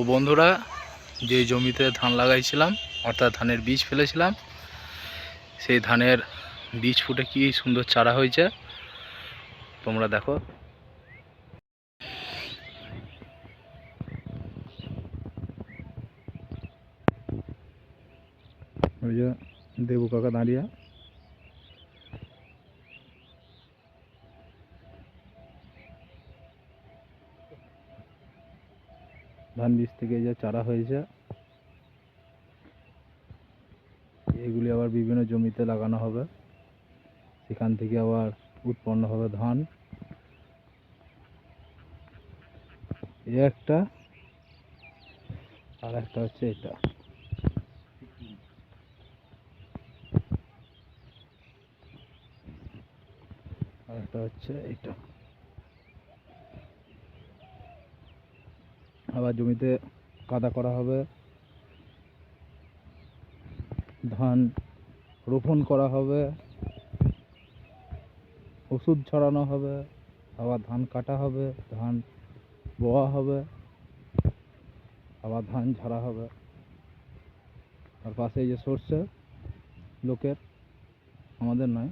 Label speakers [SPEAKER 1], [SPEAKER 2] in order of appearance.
[SPEAKER 1] বন্ধুরা, যে জমিতে ধান লাগাইছিলাম, অর্থাৎ ধানের বীজ ফেলেছিলাম, সেই ধানের বীজ ফুটে কি সুন্দর চারা হয়েছে, তোমরা দেখো। দেবু কাকা দাঁড়িয়ে। ধান বীজ থেকে যে চারা হয়েছে, এগুলি আবার বিভিন্ন জমিতে লাগানো হবে। সেখান থেকে আবার উৎপন্ন হবে ধান। এ একটা, আর একটা হচ্ছে এটা। আর একটা হচ্ছে এটা। আবার জমিতে কাদা করা হবে। ধান রোপণ করা হবে। ওষুধ ছড়ানো হবে। আবার ধান কাটা হবে। ধান বোয়া হবে। আবার ধান ঝাড়া হবে। আর পাশে যে সর্ষে, লোকের, আমাদের নয়।